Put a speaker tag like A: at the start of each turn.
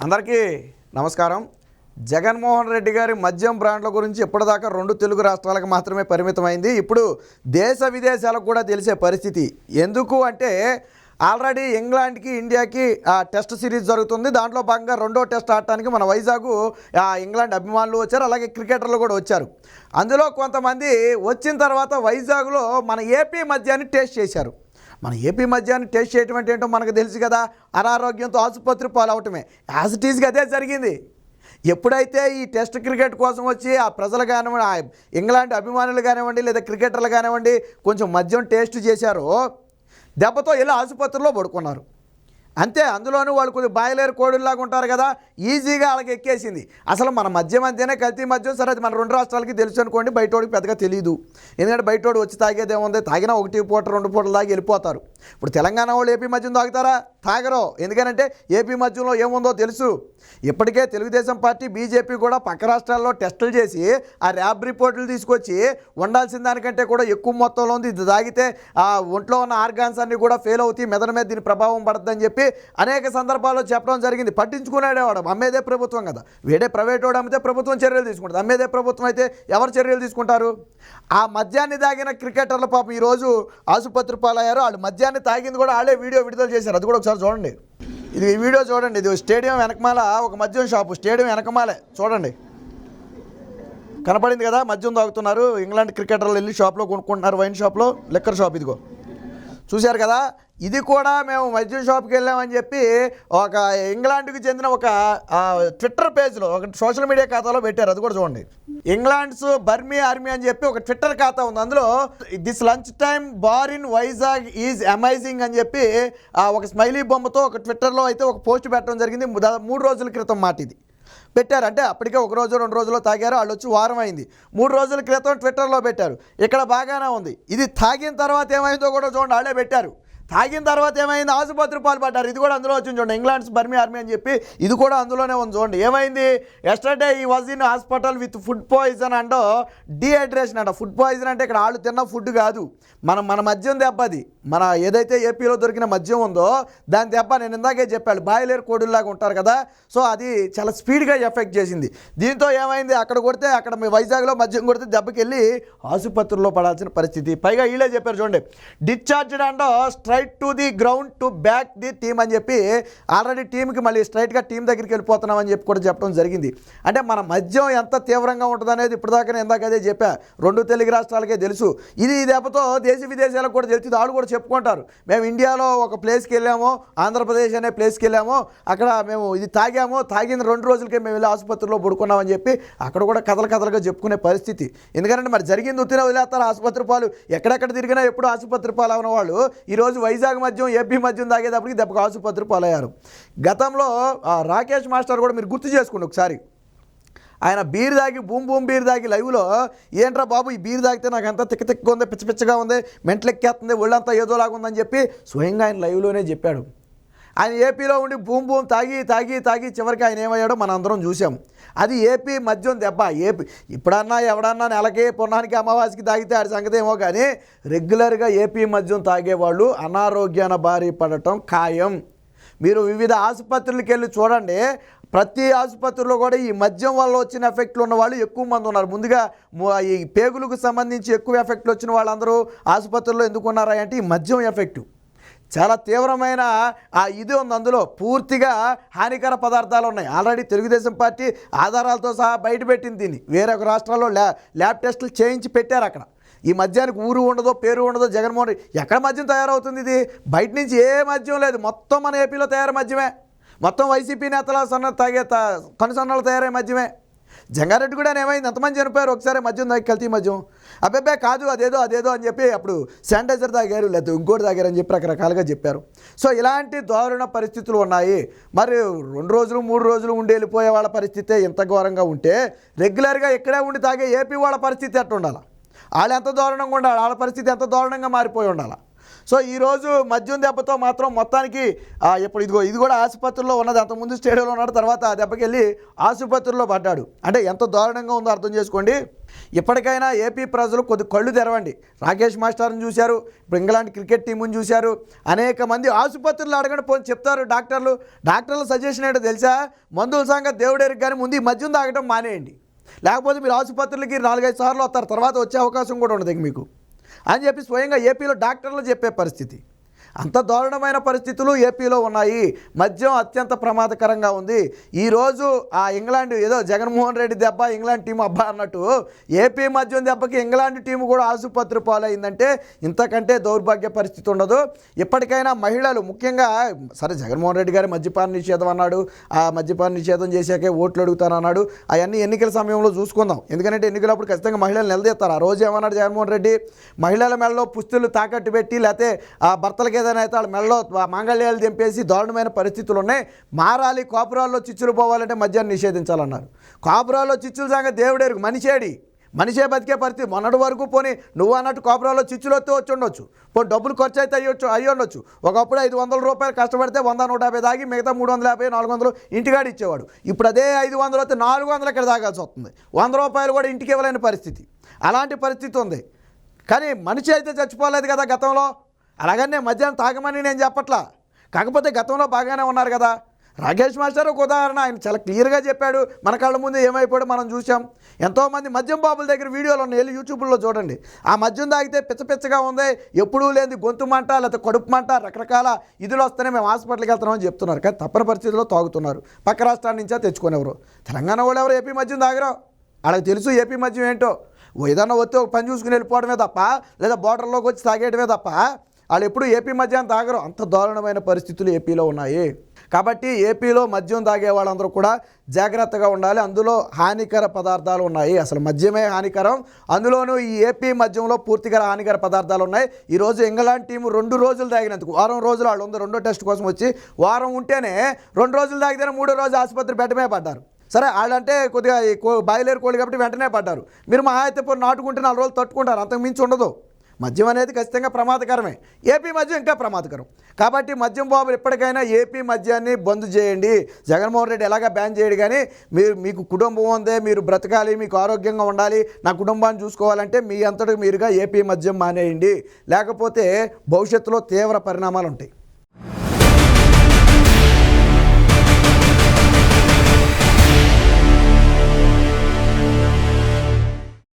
A: అందరికీ నమస్కారం. జగన్మోహన్ రెడ్డి గారి మద్యం బ్రాండ్ల గురించి ఇప్పటిదాకా రెండు తెలుగు రాష్ట్రాలకు మాత్రమే పరిమితమైంది. ఇప్పుడు దేశ విదేశాలకు కూడా తెలిసే పరిస్థితి. ఎందుకు అంటే ఆల్రెడీ ఇంగ్లాండ్కి ఇండియాకి ఆ, టెస్ట్ సిరీస్ జరుగుతుంది. దాంట్లో భాగంగా రెండో టెస్ట్ ఆడటానికి మన వైజాగ్ ఇంగ్లాండ్ అభిమానులు వచ్చారు. అలాగే క్రికెటర్లు కూడా వచ్చారు. అందులో కొంతమంది వచ్చిన తర్వాత వైజాగ్లో మన ఏపీ మద్యాన్ని టేస్ట్ చేశారు. మన ఏపీ మద్యాన్ని టేస్ట్ చేయటం అంటే ఏంటో మనకు తెలుసు కదా. అనారోగ్యంతో ఆసుపత్రి పాలవటమే. యాజ్ ఇట్ ఈస్గా అదే జరిగింది. ఎప్పుడైతే ఈ టెస్ట్ క్రికెట్ కోసం వచ్చి ఆ ప్రజలు కానివ్వండి ఆ ఇంగ్లాండ్ అభిమానులు కానివ్వండి లేదా క్రికెటర్లు కానివ్వండి కొంచెం మద్యం టేస్ట్ చేశారో దెబ్బతో వెళ్ళి ఆసుపత్రిలో పడుకున్నారు. అంతే అందులోనూ వాళ్ళు కొద్దిగా బాయిలేరు కోడుల్లాగా ఉంటారు కదా ఈజీగా వాళ్ళకి ఎక్కేసింది. అసలు మన మధ్య మధ్యనే కల్తీ మధ్య సరే అది మన రెండు రాష్ట్రాలకి తెలుసు అనుకోండి బయటోడికి పెద్దగా తెలియదు ఎందుకంటే బయటోడు వచ్చి తాగేదేముంది తాగినా ఒకటి పూట రెండు పూటలు తాగి వెళ్ళిపోతారు. ఇప్పుడు తెలంగాణ వాళ్ళు ఏపీ మద్యం తాగుతారా? తాగరు. ఎందుకనంటే ఏపీ మధ్యలో ఏముందో తెలుసు. ఇప్పటికే తెలుగుదేశం పార్టీ బీజేపీ కూడా పక్క రాష్ట్రాల్లో టెస్టులు చేసి ఆ ర్యాబ్ రిపోర్టులు తీసుకొచ్చి ఉండాల్సిన దానికంటే కూడా ఎక్కువ మొత్తంలో ఉంది. ఇది తాగితే ఆ ఒంట్లో ఉన్న ఆర్గాన్స్ అన్ని కూడా ఫెయిల్ అవుతాయి. మెదడు మీద దీని ప్రభావం పడుతుందని చెప్పి అనేక సందర్భాల్లో చెప్పడం జరిగింది. పట్టించుకునేవాడు అమ్మేదే ప్రభుత్వం కదా. వేడే ప్రైవేట్ వాడు అమ్మితే ప్రభుత్వం చర్యలు తీసుకుంటుంది. అమ్మేదే ప్రభుత్వం అయితే ఎవరు చర్యలు తీసుకుంటారు? ఆ మద్యాన్ని తాగిన క్రికెటర్ల పాపం ఈరోజు ఆసుపత్రి పాలయ్యారు. వాళ్ళు మద్యాన్ని తాగింది కూడా వాళ్ళే వీడియో విడుదల చేశారు. అది కూడా ఒకసారి చూడండి. ఇది ఈ వీడియో చూడండి. ఇది స్టేడియం వెనకమాల ఒక మద్యం షాపు. స్టేడియం వెనకమాలే. చూడండి. కనపడింది కదా మద్యం తాగుతున్నారు. ఇంగ్లాండ్ క్రికెటర్లు వెళ్ళి షాప్లో కొనుక్కుంటున్నారు వైన్ షాప్లో. లిక్కర్ షాప్ ఇదిగో. చూశారు కదా? ఇది కూడా మేము మద్యం షాప్కి వెళ్ళామని చెప్పి ఒక ఇంగ్లాండ్కి చెందిన ఒక ట్విట్టర్ పేజ్లో ఒక సోషల్ మీడియా ఖాతాలో పెట్టారు. అది కూడా చూడండి. ఇంగ్లాండ్స్ బర్మీ ఆర్మీ అని చెప్పి ఒక ట్విట్టర్ ఖాతా ఉంది. అందులో this lunch time bar in Vizag is amazing అని చెప్పి ఒక స్మైలీ బొమ్మతో ఒక ట్విట్టర్లో అయితే ఒక పోస్ట్ పెట్టడం జరిగింది. దా- మూడు రోజుల క్రితం మాట ఇది. పెట్టారు. అంటే అప్పటికే ఒక రోజు రెండు రోజుల్లో తాగారు. వాళ్ళు వచ్చి వారం అయింది. మూడు రోజుల క్రితం ట్విట్టర్లో పెట్టారు. ఇక్కడ బాగానే ఉంది. ఇది తాగిన తర్వాత ఏమైందో కూడా చూడండి. వాళ్ళే పెట్టారు. తాగిన తర్వాత ఏమైంది? ఆసుపత్రి పాల్పడ్డారు ఇది కూడా అందులో వచ్చింది చూడండి. ఇంగ్లాండ్స్ బర్మీ ఆర్మీ అని చెప్పి ఇది కూడా అందులోనే ఉంది చూడండి. ఏమైంది? Yesterday he was in hospital with food poisoning and dehydration అంట. ఫుడ్ పాయిజన్ అంటే ఇక్కడ వాళ్ళు తిన్న ఫుడ్ కాదు. మనం మన మద్యం దెబ్బ అది. మన ఏదైతే ఏపీలో దొరికిన మద్యం ఉందో దాని దెబ్బ నేను ఇందాకే చెప్పాను. బాయిలేరు కోడుల్లాగా ఉంటారు కదా. సో అది చాలా స్పీడ్గా ఎఫెక్ట్ చేసింది. దీంతో ఏమైంది? అక్కడ కొడితే అక్కడ మీ వైజాగ్లో మద్యం కొడితే దెబ్బకి వెళ్ళి ఆసుపత్రిలో పడాల్సిన పరిస్థితి. పైగా వీళ్ళే చెప్పారు చూడండి. Discharged and straight to the ground to back the team అని చెప్పి ఆల్రెడీ టీంకి మళ్ళీ స్ట్రైట్గా టీం దగ్గరికి వెళ్ళిపోతున్నాం అని చెప్పి కూడా చెప్పడం జరిగింది. అంటే మన మద్యం ఎంత తీవ్రంగా ఉంటుంది అనేది ఇప్పటిదాకా ఇందాక అదే చెప్పా. రెండు తెలుగు రాష్ట్రాలకే తెలుసు. ఇది దెబ్బతో దేశ విదేశాలకు కూడా తెలిసింది వాళ్ళు కూడా చెప్పుకుంటారు. మేము ఇండియాలో ఒక ప్లేస్కి వెళ్ళాము ఆంధ్రప్రదేశ్ అనే ప్లేస్కి వెళ్ళాము. అక్కడ మేము ఇది తాగాము. తాగిన రెండు రోజులకే మేము వెళ్ళి ఆసుపత్రిలో పడుకున్నామని చెప్పి అక్కడ కూడా కథలు కథలుగా చెప్పుకునే పరిస్థితి. ఎందుకంటే మరి జరిగింది ఉత్తిన వదిలేస్తారు ఆసుపత్రి పాలు. ఎక్కడెక్కడ తిరిగినా ఎప్పుడు ఆసుపత్రి పాలు అవన వాళ్ళు ఈరోజు వైజాగ్ మద్యం ఏపీ మద్యం తాగేటప్పటికి దెబ్బకు ఆసుపత్రి పాలయ్యారు. గతంలో ఆ, రాకేష్ మాస్టర్ కూడా మీరు గుర్తు చేసుకోండి ఒకసారి. ఆయన బీర్ తాగి బూమ్ బూమ్ బీర్ తాగి లైవ్లో ఏంట్రా బాబు ఈ బీర్ తాగితే నాకు అంతా తిక్క తిక్కగా ఉంది పిచ్చ పిచ్చగా ఉంది మెంట్లెక్కేస్తుంది ఒళ్ళంతా ఏదోలాగా ఉందని చెప్పి స్వయంగా ఆయన లైవ్లోనే చెప్పాడు. ఆయన ఏపీలో ఉండి భూమి భూమి తాగి తాగి తాగి చివరికి ఆయన ఏమయ్యాడో మనం అందరం చూసాం అది ఏపీ మద్యం దెబ్బ. ఏపీ ఇప్పుడన్నా ఎవడన్నా నెలకి పున్నానికి అమావాస్యకి తాగితే ఆడి సంగతి ఏమో కానీ రెగ్యులర్గా ఏపీ మద్యం తాగేవాళ్ళు అనారోగ్యాన బారి పడటం ఖాయం. మీరు వివిధ ఆసుపత్రులకు వెళ్ళి చూడండి. ప్రతి ఆసుపత్రిలో కూడా ఈ మద్యం వల్ల వచ్చిన ఎఫెక్ట్లు ఉన్న వాళ్ళు ఎక్కువ మంది ఉన్నారు. ముందుగా ఈ పేగులకు సంబంధించి ఎక్కువ ఎఫెక్ట్లు వచ్చిన వాళ్ళందరూ ఆసుపత్రిలో ఎందుకున్నారా అంటే ఈ మద్యం ఎఫెక్టు. చాలా తీవ్రమైన ఆ ఇది ఉంది అందులో. పూర్తిగా హానికర పదార్థాలు ఉన్నాయి. ఆల్రెడీ తెలుగుదేశం పార్టీ ఆధారాలతో సహా బయటపెట్టింది దీన్ని. వేరొక రాష్ట్రాల్లో ల్యా ల్యాబ్ టెస్టులు చేయించి పెట్టారు అక్కడ. ఈ మద్యానికి ఊరు ఉండదో పేరు ఉండదో జగన్మోహన్ రెడ్డి. ఎక్కడ మద్యం తయారవుతుంది ఇది? బయట నుంచి ఏ మద్యం లేదు. మొత్తం మన ఏపీలో తయారు మద్యమే. మొత్తం వైసీపీ నేతల సన్న తాగే తా కనుసన్నలు తయారయ్యే మద్యమే. జంగారెడ్డి కూడా ఏమైంది? ఎంతమంది చనిపోయారు? ఒకసారి మద్యం తాగి కల్తీ మద్యం. అబ్బాయి కాదు అదేదో అదేదో అని చెప్పి అప్పుడు శానిటైజర్ తాగారు లేకపోతే ఇంకోటి తాగారు అని చెప్పి రకరకాలుగా చెప్పారు. సో ఇలాంటి దారుణ పరిస్థితులు ఉన్నాయి. మరి రెండు రోజులు మూడు రోజులు ఉండి వెళ్ళిపోయే వాళ్ళ పరిస్థితి ఇంత ఘోరంగా ఉంటే రెగ్యులర్గా ఇక్కడే ఉండి తాగే ఏపీ వాళ్ళ పరిస్థితి అట్టు ఉండాలి వాళ్ళు ఎంత దారుణంగా ఉండాలి? వాళ్ళ పరిస్థితి ఎంత దారుణంగా మారిపోయి ఉండాలి? సో ఈరోజు మద్యం దెబ్బతో మాత్రం మొత్తానికి ఇప్పుడు ఇదిగో ఇది కూడా ఆసుపత్రిలో ఉన్నది. అంతకుముందు స్టేడియంలో ఉన్నాడు తర్వాత ఆ దెబ్బకి వెళ్ళి ఆసుపత్రిలో పడ్డాడు. అంటే ఎంత దారుణంగా ఉందో అర్థం చేసుకోండి. ఇప్పటికైనా ఏపీ ప్రజలు కొద్ది కళ్ళు తెరవండి. రాకేష్ మాస్టర్ని చూశారు ఇప్పుడు ఇంగ్లాండ్ క్రికెట్ టీముని చూశారు. అనేక మంది ఆసుపత్రులు అడగండి పోని చెప్తారు డాక్టర్లు. డాక్టర్ల సజెషన్ ఏంటో తెలుసా? మందుల సంగతి దేవుడేరికి కానీ ముందు ఈ మద్యం తాగడం మానేయండి. లేకపోతే మీరు ఆసుపత్రులకి నాలుగైదు సార్లు వస్తారు తర్వాత వచ్చే అవకాశం కూడా ఉండదు మీకు. అని చెప్పి స్వయంగా ఏపీలో డాక్టర్లు చెప్పే పరిస్థితి. అంత దారుణమైన పరిస్థితులు ఏపీలో ఉన్నాయి. మద్యం అత్యంత ప్రమాదకరంగా ఉంది. ఈరోజు ఆ ఇంగ్లాండ్ ఏదో జగన్మోహన్ రెడ్డి దెబ్బ ఇంగ్లాండ్ టీం అబ్బా అన్నట్టు ఏపీ మద్యం దెబ్బకి ఇంగ్లాండ్ టీం కూడా ఆసుపత్రి పాలైందంటే ఇంతకంటే దౌర్భాగ్య పరిస్థితి ఉండదు. ఇప్పటికైనా మహిళలు ముఖ్యంగా సరే జగన్మోహన్ రెడ్డి గారి మద్యపాన నిషేధం అన్నాడు. ఆ మద్యపాన నిషేధం చేశాకే ఓట్లు అడుగుతానన్నాడు. అవన్నీ ఎన్నికల సమయంలో చూసుకుందాం. ఎందుకంటే ఎన్నికలప్పుడు ఖచ్చితంగా మహిళలు నిలదీస్తారు. ఆ రోజు ఏమన్నాడు జగన్మోహన్ రెడ్డి? మహిళల మెడలో పుస్తులు తాకట్టు పెట్టి లేకపోతే ఆ భర్తలకి ఏదైనా అయితే వాళ్ళ మెడలో మాంగళ్యాలు దింపేసి దారుణమైన పరిస్థితులు ఉన్నాయి మారాలి కాపురాల్లో చిచ్చులు పోవాలంటే మద్యాన్ని నిషేధించాలన్నారు. కాపురాల్లో చిచ్చుల సంగతి దేవుడేరు మనిషేడి మనిషే బతికే పరిస్థితి. మొన్నటి వరకు పోనీ నువ్వు అన్నట్టు కాపురాల్లో చిచ్చులు వస్తే వచ్చి ఉండొచ్చు. పోనీ డబ్బులు ఖర్చు అయితే అయ్యొచ్చు అయ్యి ఉండొచ్చు. ఒకప్పుడు ఐదు వందల రూపాయలు కష్టపడితే వంద నూట యాభై దాగి మిగతా మూడు వందల యాభై నాలుగు వందలు ఇంటికాడ ఇచ్చేవాడు. ఇప్పుడు అదే ఐదు వందలు వస్తే నాలుగు వందలు ఇక్కడ దాగాల్సి వస్తుంది. వంద రూపాయలు కూడా ఇంటికి ఇవ్వలేని పరిస్థితి. అలాంటి పరిస్థితి ఉంది. కానీ మనిషి అయితే చచ్చిపోలేదు కదా గతంలో? అలాగనే మధ్యాహ్నం తాగమని నేను చెప్పట్లా. కాకపోతే గతంలో బాగానే ఉన్నారు కదా. రాకేష్ మాస్టర్ ఒక ఉదాహరణ ఆయన చాలా క్లియర్గా చెప్పాడు. మన కళ్ళ ముందు ఏమైపోయాడు మనం చూసాం ఎంతోమంది మద్యం బాబుల దగ్గర వీడియోలు ఉన్నాయి. వెళ్ళి యూట్యూబ్లో చూడండి. ఆ మద్యం తాగితే పిచ్చ పిచ్చగా ఉంది. ఎప్పుడూ లేని గొంతు మంట లేకపోతే కడుపు మంట రకరకాల ఇదిలో వస్తేనే మేము హాస్పిటల్కి వెళ్తున్నామని చెప్తున్నారు కానీ తప్పని పరిస్థితిలో తాగుతున్నారు. పక్క రాష్ట్రాల నుంచే తెచ్చుకునేవారు తెలంగాణ వాళ్ళు ఎవరు ఏపీ మద్యం తాగరు? వాళ్ళకి తెలుసు ఏపీ మద్యం ఏంటో. ఏదైనా ఏదన్నా వస్తే ఒక పని చూసుకుని వెళ్ళిపోవడమే తప్ప లేదా బార్డర్లోకి వచ్చి తాగేయడమే తప్ప వాళ్ళు ఎప్పుడు ఏపీ మద్యం తాగరు అంత దారుణమైన పరిస్థితులు ఏపీలో ఉన్నాయి. కాబట్టి ఏపీలో మద్యం తాగే వాళ్ళందరూ కూడా జాగ్రత్తగా ఉండాలి. అందులో హానికర పదార్థాలు ఉన్నాయి. అసలు మద్యమే హానికరం. అందులోనూ ఈ ఏపీ మద్యంలో పూర్తిగా హానికర పదార్థాలు ఉన్నాయి. ఈరోజు ఇంగ్లాండ్ టీం రెండు రోజులు తాగినందుకు వారం రోజులు వాళ్ళు ఉంది రెండో టెస్ట్ కోసం వచ్చి వారం ఉంటేనే రెండు రోజులు తాగితేనే మూడో రోజు ఆసుపత్రి బెడ్డమే పడ్డారు. సరే వాళ్ళంటే కొద్దిగా కో- బాయిలేరు కోళ్ళు కాబట్టి వెంటనే పడ్డారు. మీరు మా అయితే నాటుకుంటే నాలుగు రోజులు తట్టుకుంటారు. అంతకు మించి ఉండదు. మద్యం అనేది ఖచ్చితంగా ప్రమాదకరమే. ఏపీ మద్యం ఇంకా ప్రమాదకరం. కాబట్టి మద్యం బాబులు ఎప్పటికైనా ఏపీ మద్యాన్ని బంద్ చేయండి. జగన్మోహన్ రెడ్డి ఎలాగా బ్యాన్ చేయడు కానీ మీరు మీకు కుటుంబం ఉందే మీరు బ్రతకాలి మీకు ఆరోగ్యంగా ఉండాలి నా కుటుంబాన్ని చూసుకోవాలంటే మీ అంతటి మీరుగా ఏపీ మద్యం మానేయండి. లేకపోతే భవిష్యత్తులో తీవ్ర పరిణామాలు ఉంటాయి.